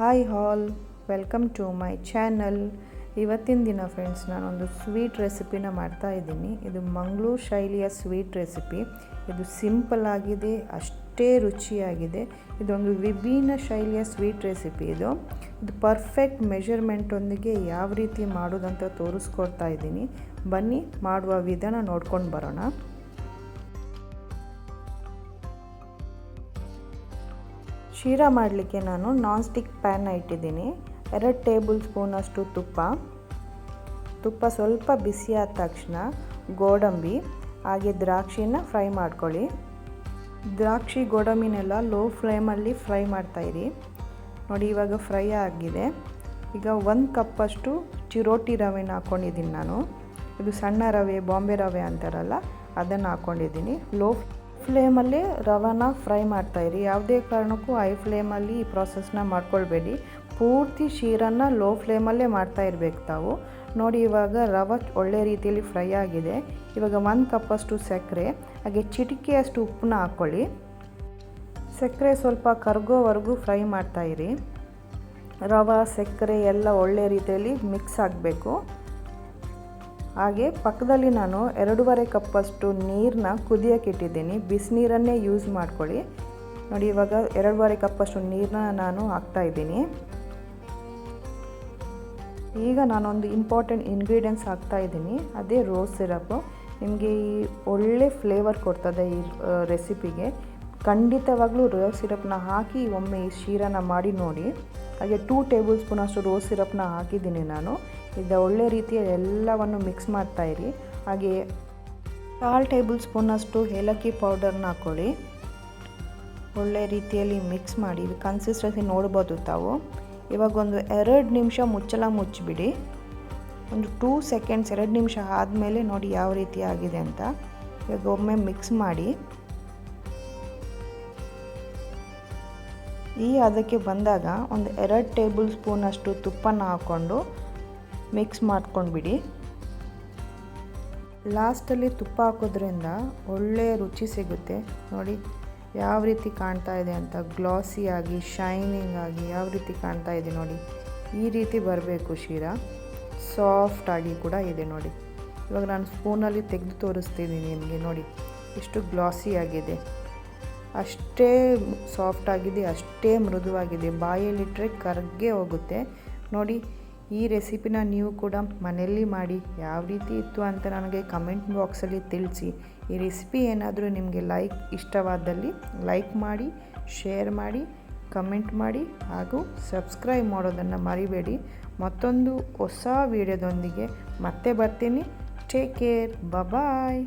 Hi all welcome to my channel ಇವತ್ತಿನ ದಿನ friends ನಾನೊಂದು ಸ್ವೀಟ್ ರೆಸಿಪಿನ ಮಾಡ್ತಾ ಇದ್ದೀನಿ. ಇದು ಮಂಗಳೂರು ಶೈಲಿಯ ಸ್ವೀಟ್ ರೆಸಿಪಿ ಇದು ಸಿಂಪಲ್ ಆಗಿದೆ, ಅಷ್ಟೇ ರುಚಿಯಾಗಿದೆ. ಇದೊಂದು ವಿಭಿನ್ನ ಶೈಲಿಯ ಸ್ವೀಟ್ ರೆಸಿಪಿ ಇದು. ಇದು ಪರ್ಫೆಕ್ಟ್ ಮೆಷರ್ಮೆಂಟೊಂದಿಗೆ ಯಾವ ರೀತಿ ಮಾಡೋದಂತ ತೋರಿಸ್ಕೊಡ್ತಾ ಇದ್ದೀನಿ. ಬನ್ನಿ, ಮಾಡುವ ವಿಧಾನ ನೋಡ್ಕೊಂಡು ಬರೋಣ. ಶೀರಾ ಮಾಡಲಿಕ್ಕೆ ನಾನು ನಾನ್ ಸ್ಟಿಕ್ ಪ್ಯಾನ್ನ ಇಟ್ಟಿದ್ದೀನಿ. ಎರಡು ಟೇಬಲ್ ಸ್ಪೂನಷ್ಟು ತುಪ್ಪ. ತುಪ್ಪ ಸ್ವಲ್ಪ ಬಿಸಿ ಆದ ತಕ್ಷಣ ಗೋಡಂಬಿ, ಹಾಗೆ ದ್ರಾಕ್ಷಿನ ಫ್ರೈ ಮಾಡ್ಕೊಳ್ಳಿ. ದ್ರಾಕ್ಷಿ ಗೋಡಂಬಿನೆಲ್ಲ ಲೋ ಫ್ಲೇಮಲ್ಲಿ ಫ್ರೈ ಮಾಡ್ತಾಯಿರಿ ನೋಡಿ, ಇವಾಗ ಫ್ರೈ ಆಗಿದೆ. ಈಗ ಒಂದು ಕಪ್ಪಷ್ಟು ಚಿರೋಟಿ ರವೆನ ಹಾಕ್ಕೊಂಡಿದ್ದೀನಿ ನಾನು. ಇದು ಸಣ್ಣ ರವೆ, ಬಾಂಬೆ ರವೆ ಅಂತಾರಲ್ಲ, ಅದನ್ನು ಹಾಕ್ಕೊಂಡಿದ್ದೀನಿ ಲೋ ಫ್ಲೇಮಲ್ಲಿ ರವಾನ ಫ್ರೈ ಮಾಡ್ತಾಯಿರಿ ಯಾವುದೇ ಕಾರಣಕ್ಕೂ ಹೈ ಫ್ಲೇಮಲ್ಲಿ ಈ ಪ್ರಾಸೆಸ್ನ ಮಾಡ್ಕೊಳ್ಬೇಡಿ. ಪೂರ್ತಿ ಶೀರನ್ನು ಲೋ ಫ್ಲೇಮಲ್ಲೇ ಮಾಡ್ತಾ ಇರಬೇಕು ತಾವು. ನೋಡಿ, ಇವಾಗ ರವೆ ಒಳ್ಳೆ ರೀತಿಯಲ್ಲಿ ಫ್ರೈ ಆಗಿದೆ. ಇವಾಗ ಒಂದು ಕಪ್ಪಷ್ಟು ಸಕ್ಕರೆ, ಹಾಗೆ ಚಿಟಿಕೆಯಷ್ಟು ಉಪ್ಪನ್ನ ಹಾಕ್ಕೊಳ್ಳಿ. ಸಕ್ಕರೆ ಸ್ವಲ್ಪ ಕರಗೋವರೆಗೂ ಫ್ರೈ ಮಾಡ್ತಾಯಿರಿ ರವೆ, ಸಕ್ಕರೆ ಎಲ್ಲ ಒಳ್ಳೆ ರೀತಿಯಲ್ಲಿ ಮಿಕ್ಸ್ ಆಗಬೇಕು. ಹಾಗೆ ಪಕ್ಕದಲ್ಲಿ ನಾನು ಎರಡೂವರೆ ಕಪ್ಪಷ್ಟು ನೀರನ್ನ ಕುದಿಯೋಕೆ ಇಟ್ಟಿದ್ದೀನಿ ಬಿಸಿನೀರನ್ನೇ ಯೂಸ್ ಮಾಡ್ಕೊಳ್ಳಿ. ನೋಡಿ, ಇವಾಗ ಎರಡೂವರೆ ಕಪ್ಪಷ್ಟು ನೀರನ್ನ ನಾನು ಹಾಕ್ತಾಯಿದ್ದೀನಿ ಈಗ ನಾನೊಂದು ಇಂಪಾರ್ಟೆಂಟ್ ಇಂಗ್ರೀಡಿಯೆಂಟ್ಸ್ ಹಾಕ್ತಾಯಿದ್ದೀನಿ ಅದೇ ರೋಸ್ ಸಿರಪ್ಪು ನಿಮಗೆ ಈ ಒಳ್ಳೆ ಫ್ಲೇವರ್ ಕೊಡ್ತದೆ ಈ ರೆಸಿಪಿಗೆ ಖಂಡಿತವಾಗ್ಲೂ ರೋಸ್ ಸಿರಪ್ನ ಹಾಕಿ ಒಮ್ಮೆ ಈ ಶೀರನ ಮಾಡಿ ನೋಡಿ. ಹಾಗೆ ಟೂ ಟೇಬಲ್ ಸ್ಪೂನಷ್ಟು ರೋಸ್ ಸಿರಪ್ನ ಹಾಕಿದ್ದೀನಿ ನಾನು. ಈಗ ಒಳ್ಳೆ ರೀತಿಯ ಎಲ್ಲವನ್ನು ಮಿಕ್ಸ್ ಮಾಡ್ತಾಯಿರಿ ಹಾಗೆ ಕಾಲು ಟೇಬಲ್ ಸ್ಪೂನಷ್ಟು ಏಲಕ್ಕಿ ಪೌಡರ್ನ ಹಾಕ್ಕೊಳ್ಳಿ ಒಳ್ಳೆ ರೀತಿಯಲ್ಲಿ ಮಿಕ್ಸ್ ಮಾಡಿ ಕನ್ಸಿಸ್ಟೆನ್ಸಿ ನೋಡ್ಬೋದು ತಾವು. ಇವಾಗ ಒಂದು ಎರಡು ನಿಮಿಷ ಮುಚ್ಚಲ ಮುಚ್ಚಿಬಿಡಿ. ಒಂದು ಟೂ ಸೆಕೆಂಡ್ಸ್ ಎರಡು ನಿಮಿಷ ಆದಮೇಲೆ ನೋಡಿ ಯಾವ ರೀತಿ ಆಗಿದೆ ಅಂತ. ಇವಾಗ ಒಮ್ಮೆ ಮಿಕ್ಸ್ ಮಾಡಿ. ಈ ಅದಕ್ಕೆ ಬಂದಾಗ ಒಂದು ಎರಡು ಟೇಬಲ್ ಸ್ಪೂನಷ್ಟು ತುಪ್ಪನ ಹಾಕ್ಕೊಂಡು ಮಿಕ್ಸ್ ಮಾಡ್ಕೊಂಡ್ಬಿಡಿ. ಲಾಸ್ಟಲ್ಲಿ ತುಪ್ಪ ಹಾಕೋದ್ರಿಂದ ಒಳ್ಳೆಯ ರುಚಿ ಸಿಗುತ್ತೆ. ನೋಡಿ, ಯಾವ ರೀತಿ ಕಾಣ್ತಾ ಇದೆ ಅಂತ, ಗ್ಲಾಸಿ ಆಗಿ ಶೈನಿಂಗ್ ಆಗಿ ಯಾವ ರೀತಿ ಕಾಣ್ತಾ ಇದೆ ನೋಡಿ. ಈ ರೀತಿ ಬರಬೇಕು ಶೀರಾ. ಸಾಫ್ಟ್ ಆಗಿ ಕೂಡ ಇದೆ ನೋಡಿ. ಇವಾಗ ನಾನು ಸ್ಪೂನಲ್ಲಿ ತೆಗೆದು ತೋರಿಸ್ತೀನಿ ನಿಮಗೆ ನೋಡಿ. ಎಷ್ಟು ಗ್ಲಾಸಿ ಆಗಿದೆ. ಅಷ್ಟೇ ಸಾಫ್ಟ್ ಆಗಿದೆ, ಅಷ್ಟೇ ಮೃದುವಾಗಿದೆ. ಬಾಯಲ್ಲಿಟ್ಟರೆ ಕರ್ಗೆ ಹೋಗುತ್ತೆ. ನೋಡಿ ಈ ರೆಸಿಪಿನ ನೀವು ಕೂಡ ಮನೆಯಲ್ಲಿ ಮಾಡಿ ಯಾವ ರೀತಿ ಇತ್ತು ಅಂತ ನನಗೆ ಕಮೆಂಟ್ ಬಾಕ್ಸಲ್ಲಿ ತಿಳಿಸಿ. ಈ ರೆಸಿಪಿ ಏನಾದರೂ ನಿಮಗೆ ಲೈಕ್ ಇಷ್ಟವಾದಲ್ಲಿ ಲೈಕ್ ಮಾಡಿ ಶೇರ್ ಮಾಡಿ ಕಮೆಂಟ್ ಮಾಡಿ ಹಾಗೂ ಸಬ್ಸ್ಕ್ರೈಬ್ ಮಾಡೋದನ್ನು ಮರಿಬೇಡಿ. ಮತ್ತೊಂದು ಹೊಸ ವೀಡಿಯೋದೊಂದಿಗೆ ಮತ್ತೆ ಬರ್ತೀನಿ. Take care bye